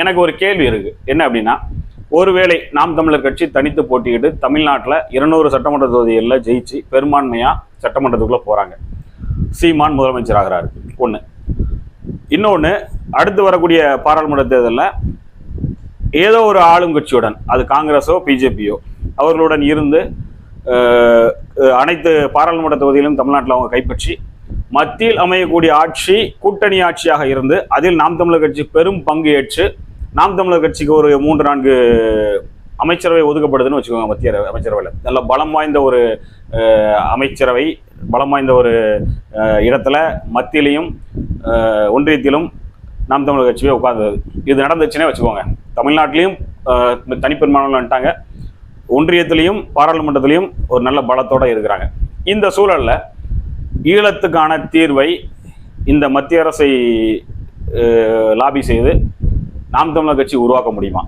எனக்கு ஒரு கேள்வி இருக்கு. என்ன அப்படின்னா ஒருவேளை நாம் தமிழர் கட்சி தனித்து போட்டியிட்டு தமிழ்நாட்டில் இருநூறு சட்டமன்ற தொகுதிகளில் ஜெயிச்சு பெரும்பான்மையாக சட்டமன்றத்துக்குள்ளே போகிறாங்க சீமான் முதலமைச்சர் ஆகிறாரு ஒன்று இன்னொன்று அடுத்து வரக்கூடிய பாராளுமன்ற தேர்தலில் ஏதோ ஒரு ஆளும் கட்சியுடன் அது காங்கிரஸோ பிஜேபியோ அவர்களுடன் இருந்து அனைத்து பாராளுமன்ற தொகுதியிலும் தமிழ்நாட்டில் அவங்க கைப்பற்றி மத்தியில் அமையக்கூடிய ஆட்சி கூட்டணி ஆட்சியாக இருந்து அதில் நாம் தமிழர் கட்சி பெரும் பங்கு ஏற்று நாம் தமிழர் கட்சிக்கு ஒரு மூன்று நான்கு அமைச்சரவை ஒதுக்கப்படுதுன்னு வச்சுக்கோங்க மத்திய அமைச்சரவையில். நல்ல பலம் வாய்ந்த ஒரு அமைச்சரவை பலம் வாய்ந்த ஒரு இடத்துல மத்தியிலையும் ஒன்றியத்திலும் நாம் தமிழர் கட்சியே உட்கார்ந்தது. இது நடந்துச்சுன்னே வச்சுக்கோங்க. தமிழ்நாட்டிலையும் அஹ், வந்துட்டாங்க. ஒன்றியத்திலையும் பாராளுமன்றத்திலையும் ஒரு நல்ல பலத்தோடு இருக்கிறாங்க. இந்த சூழலில் ஈழத்துக்கான தீர்வை இந்த மத்திய அரசை லாபி செய்து நாம் தமிழர் கட்சி உருவாக்க முடியுமா?